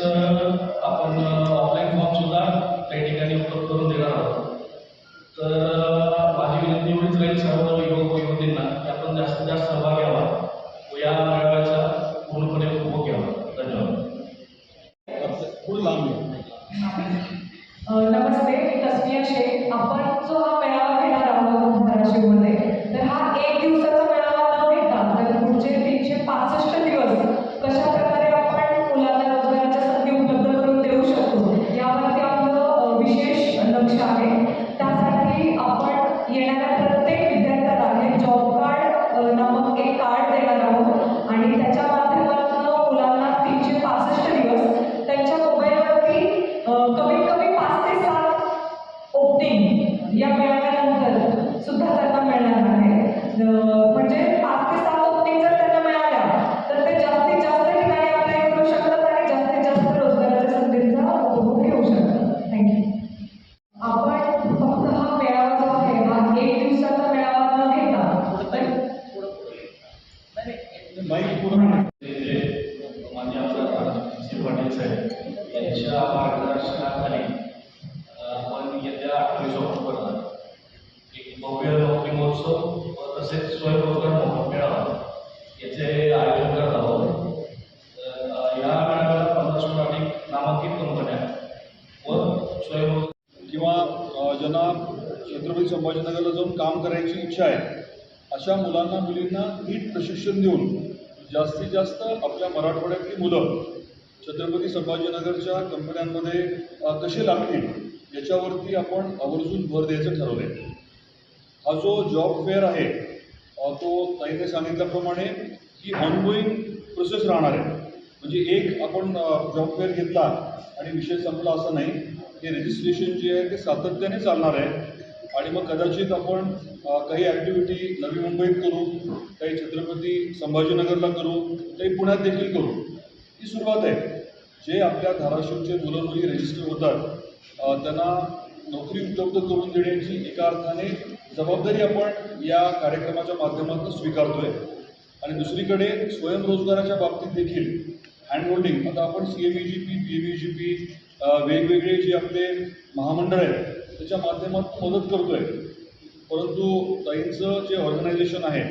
अ, आपण offline form सुद्धा काही ठिकाणी उपलब्ध करून देणार आहोत. तर माझी विनंती एवढीच राहील सर्व युवक व युवतींना की आपण जास्तीत जास्त सहभाग घ्यावा. व या मेळाव्याचा पूर्णपणे उपभोग घ्यावा. धन्यवाद. नमस्ते मी तस्मिया शेख. आपण जो हा मेळावा घेणार आहोत धाराशिवमध्ये तर हा एक दिवसाचा लक्ष आहे. त्यासाठी आपण येणाऱ्या प्रत्येक विद्यार्थ्याला हे जॉब कार्ड अ, नामक एक कार्ड देणार आहोत. आणि त्याच्या संभाजीनगरला जाऊन काम करायची इच्छा आहे अशा मुलांना मुलींना नीट प्रशिक्षण देऊन जास्तीत जास्त आपल्या मराठवाड्यातली मुलं छत्रपती संभाजीनगरच्या कंपन्यांमध्ये कशी लागतील याच्यावरती आपण आवर्जून भर द्यायचं ठरवलं आहे हा जो जॉब फेअर आहे तो ताईने सांगितल्याप्रमाणे ही ऑनगोईंग प्रोसेस राहणार आहे. म्हणजे एक आपण जॉब फेअर घेतला आणि विषय संपला असं नाही हे रजिस्ट्रेशन जे आहे ते सातत्याने चालणार आहे. आणि मग कदाचित आपण काही ॲक्टिव्हिटी नवी मुंबईत करू काही छत्रपती संभाजीनगरला करू काही पुण्यात देखील करू. ही सुरुवात आहे. जे आपल्या धाराशिवचे मुलं मुली रजिस्टर होतात त्यांना नोकरी उपलब्ध करून देण्याची एका अर्थाने जबाबदारी आपण या कार्यक्रमाच्या माध्यमातून स्वीकारतोय. आणि दुसरीकडे स्वयंरोजगाराच्या बाबतीत देखील हँडहोल्डिंग आता आपण C M E G P B M E G P वेगवेगळे जे आपले महामंडळ आहेत त्याच्या माध्यमातून मदत करतोय. परंतु ताईंचं जे ऑर्गनायझेशन आहे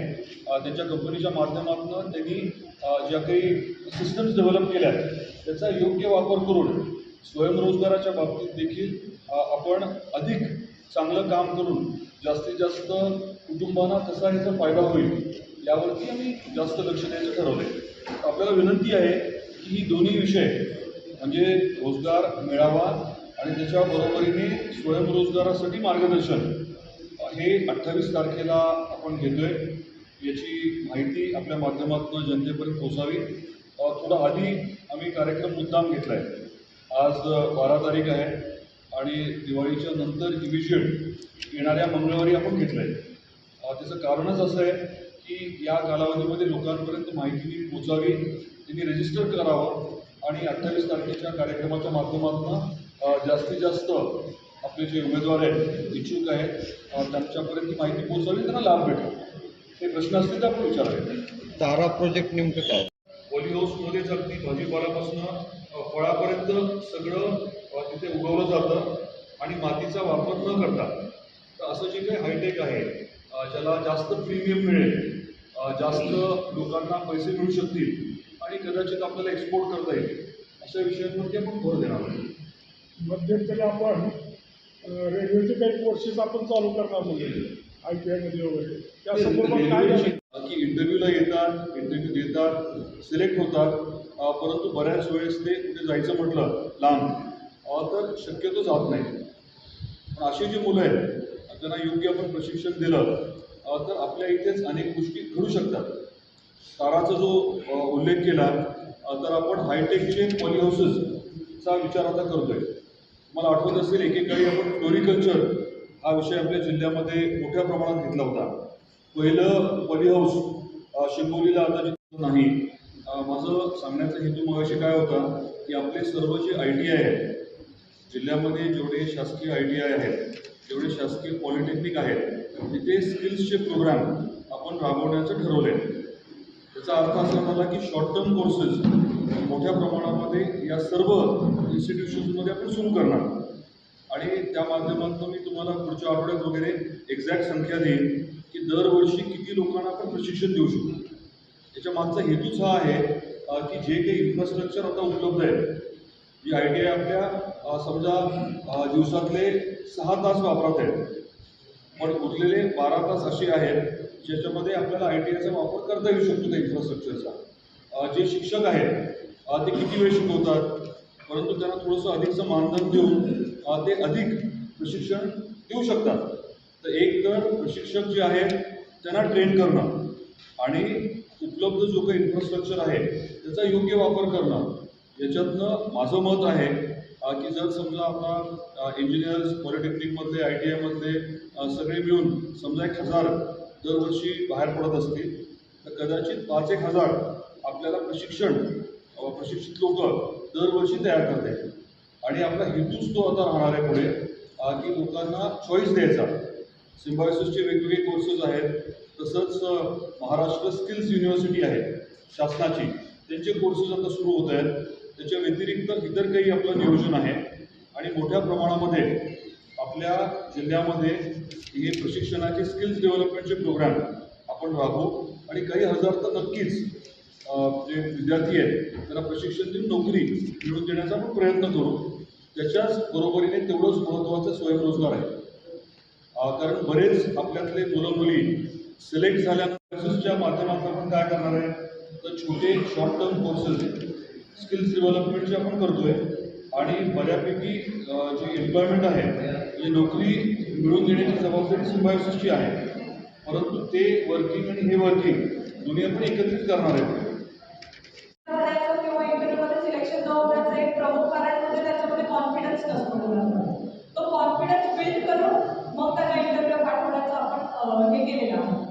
त्यांच्या कंपनीच्या माध्यमातून त्यांनी ज्या काही सिस्टम्स डेव्हलप केल्या आहेत त्याचा योग्य वापर करून स्वयंरोजगाराच्या बाबतीत देखील आपण अधिक चांगलं काम करून जास्तीत जास्त कुटुंबांना कसा याचा फायदा होईल यावरती आम्ही जास्त लक्ष द्यायचं ठरवलं आहे आपल्याला विनंती आहे की ही दोन्ही विषय म्हणजे रोजगार मेळावा आणि त्याच्या बरोबरीने स्वयंरोजगारासाठी मार्गदर्शन. हे अठ्ठावीस तारखेला आपण घेतोय. याची माहिती आपल्या माध्यमातून जनतेपर्यंत पोचावी अ, थोडा आधी आम्ही कार्यक्रम मुद्दाम घेतला आहे आज बारा तारीख आहे आणि दिवाळीच्या नंतर इमिजिएट येणाऱ्या मंगळवारी आपण घेतलं आहे त्याचं कारणच असं आहे की या कालावधीमध्ये लोकांपर्यंत माहिती पोचावी त्यांनी रजिस्टर करावं आणि अठ्ठावीस तारखेच्या कार्यक्रमाच्या माध्यमातून जास्तीत जास्त आपले जे उमेदवार आहेत इच्छुक आहेत त्यांच्यापर्यंत ही माहिती पोहोचावी त्यांना लाभ भेटेल. हे प्रश्न असतील तर आपण विचारावे तारा प्रोजेक्ट नेमकं काय? पॉली हाऊसमध्येच अगदी भाजीपाल्यापासून अ, फळापर्यंत सगळं तिथे उगवलं जातं आणि मातीचा वापर न करता तर असं जे काही हायटेक आहे ज्याला जास्त प्रीमियम मिळेल जास्त लोकांना पैसे मिळू शकतील आणि कदाचित आपल्याला एक्सपोर्ट करता येईल अशा विषयांवरती आपण भर देणार आहोत. मध्यंतरी आपण रेल्वेचे काही कोर्सेस आपण चालू करणार म्हणजे आय टी आयमध्ये वगैरे. त्या संदर्भात काय? की इंटरव्ह्यूला येतात इंटरव्ह्यू देतात सिलेक्ट होतात. परंतु बऱ्याच वेळेस ते कुठे जायचं म्हटलं लांब. तर शक्यतो जात नाही. पण अशी जी मुलं आहेत त्यांना योग्य आपण प्रशिक्षण दिलं तर आपल्या इथेच अनेक गोष्टी घडू शकतात. स्टाराचा जो उल्लेख केला तर आपण हायटेकचे पॉली हाऊसेसचा विचार आता करतोय. मला आठवत असेल एकेकाळी आपण फ्लोरिकल्चर हा विषय आपल्या जिल्ह्यामध्ये मोठ्या प्रमाणात घेतला होता. पहिलं पॉली हाऊस अ, शिंगोलीला आता जिथं नाही. माझं सांगण्याचा हेतू मगाशी काय होता की आपले सर्व जे आय टी आय आहेत जिल्ह्यामध्ये जेवढे शासकीय आय टी आय आहेत जेवढे शासकीय पॉलिटेक्निक आहेत तिथे स्किल्सचे प्रोग्राम आपण राबवण्याचं ठरवले त्याचा अर्थ असा झाला की शॉर्ट टर्म कोर्सेस मोठ्या प्रमाणामध्ये या सर्व इन्स्टिट्यूशन्समध्ये आपण सुरू करणार. आणि त्या माध्यमातून मी तुम्हाला पुढच्या आठवड्यात वगैरे एक्झॅक्ट संख्या देईन की दरवर्षी किती लोकांना आपण प्रशिक्षण देऊ शकतो. याच्या मागचा हेतूच हा आहे की जे काही इन्फ्रास्ट्रक्चर आता उपलब्ध आहे जी आय टी आय आपल्या समजा दिवसातले सहा तास वापरत आहेत. पण उरलेले बारा तास असे आहेत ज्याच्यामध्ये आपल्याला आय टी आयचा वापर करता येऊ शकतो त्या इन्फ्रास्ट्रक्चरचा जे शिक्षक आहेत ते किती वेळ शिकवतात? परंतु त्यांना थोडंसं अधिकचं मानधन देऊन ते अधिक प्रशिक्षण देऊ शकतात. तर एक तर प्रशिक्षक जे आहेत त्यांना ट्रेन करणं आणि उपलब्ध जो काही इन्फ्रास्ट्रक्चर आहे त्याचा योग्य वापर करणं. याच्यातनं माझं मत आहे की जर समजा आता इंजिनियर्स पॉलिटेक्निकमधले आय टी आयमधले सगळे मिळून समजा एक हजार दरवर्षी बाहेर पडत असतील तर कदाचित पाच एक हजार आपल्याला प्रशिक्षण प्रशिक्षित लोक दरवर्षी तयार करता येतील. आणि आपला हेतूच तो आता राहणार आहे पुढे की लोकांना चॉईस द्यायचा. सिम्बायोसिसचे वेगवेगळे कोर्सेस आहेत. तसंच महाराष्ट्र स्किल्स युनिव्हर्सिटी आहे शासनाची. त्यांचे कोर्सेस आता सुरू होत आहेत. त्याच्या व्यतिरिक्त इतर काही आपलं नियोजन आहे. आणि मोठ्या प्रमाणामध्ये आपल्या जिल्ह्यामध्ये हे प्रशिक्षणाचे स्किल्स डेव्हलपमेंटचे प्रोग्राम आपण राबवू. आणि काही हजार तर नक्कीच जे विद्यार्थी आहेत त्यांना प्रशिक्षण देऊन नोकरी मिळवून देण्याचा आपण प्रयत्न करू. त्याच्याच बरोबरीने तेवढंच महत्त्वाचं स्वयंरोजगार आहे. कारण बरेच आपल्यातले मुलं मुली सिलेक्ट झाल्यानंतरच्या माध्यमातून आपण काय करणार आहे? तर छोटे शॉर्ट टर्म कोर्सेस स्किल्स डेव्हलपमेंटचे आपण करतोय. आणि बऱ्यापैकी जे एम्प्लॉयमेंट आहे म्हणजे नोकरी मिळवून देण्याची जबाबदारी सिम्बायोसिसची आहे. परंतु ते वर्किंग आणि हे वर्किंग दोन्ही आपण एकत्रित करणार आहे करायचं किंवा इंटरव्ह्यूमध्ये सिलेक्शन न होण्याचं एक प्रमुख कारण म्हणजे तो कॉन्फिडन्स बिल्ड करून मग त्याला इंटरव्ह्यू पाठवण्याचं आपण अं, हे केलेलं आहे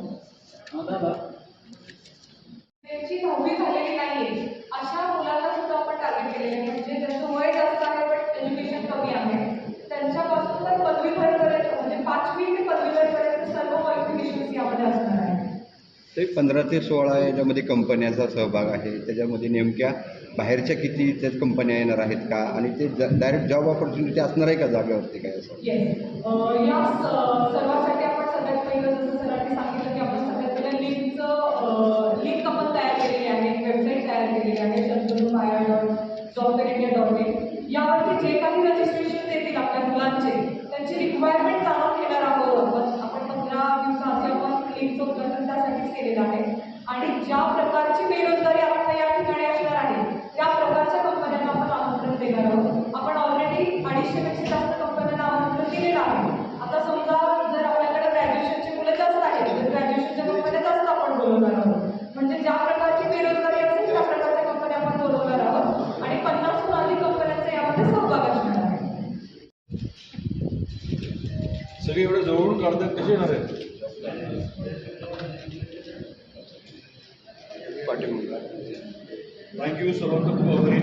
त्यांची दहावी झालेली नाहीये अशा मुलांना सुद्धा आपण टार्गेट केलेले आहे म्हणजे ज्यांचं वय जास्त आहे पण एज्युकेशन कमी आहे त्यांच्यापासून तर पदवीधरपर्यंत म्हणजे पाचवी ते पदवीधरपर्यंत सर्व क्वालिफिकेशन्स यामध्ये असणार आहे ते पंधरा ते सोळा याच्यामध्ये कंपन्याचा सहभाग आहे. त्याच्यामध्ये नेमक्या बाहेरच्या किती त्यात कंपन्या येणार आहेत का? आणि ते डायरेक्ट जॉब ऑपॉर्च्युनिटी असणार आहे का जागेवरती काय असं? यावरती जे काही रजिस्ट्रेशन येतील आपल्या मुलांचे त्यांची रिक्वायरमेंट जाणून घेणार आहोत आपण आपण पंधरा दिवसाआधी आपण लिंकचं उद्घाटन त्यासाठीच केलेला आहे. आणि ज्या प्रकारची बेरोजगारी आता या ठिकाणी असणार आहे त्या प्रकारच्या कंपन्यांना आपण आमंत्रण देणार आहोत. आपण ऑलरेडी अडीचशे पेक्षा जास्त कंपन्यांना आमंत्रण दिलेलं आहे. आता समजा जर आपल्याकडे ग्रॅज्युएशनची मुलं जास्त आहेत तर ग्रॅज्युएशनच्या कंपन्या जास्त आपण बोलवणार आहोत. म्हणजे ज्या प्रकारची बेरोजगारी असेल त्या प्रकारच्या कंपन्या आपण बोलवणार आहोत. आणि पन्नासहून अधिक कंपन्यांचा यामध्ये सहभाग असणार आहे. सगळे एवढं जवळून काढतात कसे येणार आहेत? पाठिंबा. थँक्यू सर्वांचा खूप आभारी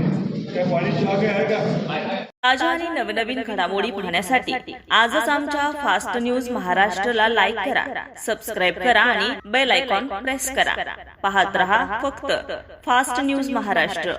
काय पाणी आहे का? ताज्या आणि नवनवीन घडामोडी पाहण्यासाठी आजच आमच्या फास्ट न्यूज महाराष्ट्रला लाईक करा सबस्क्राईब करा आणि बेल आयकॉन प्रेस करा. पाहत रहा फक्त फास्ट न्यूज महाराष्ट्र.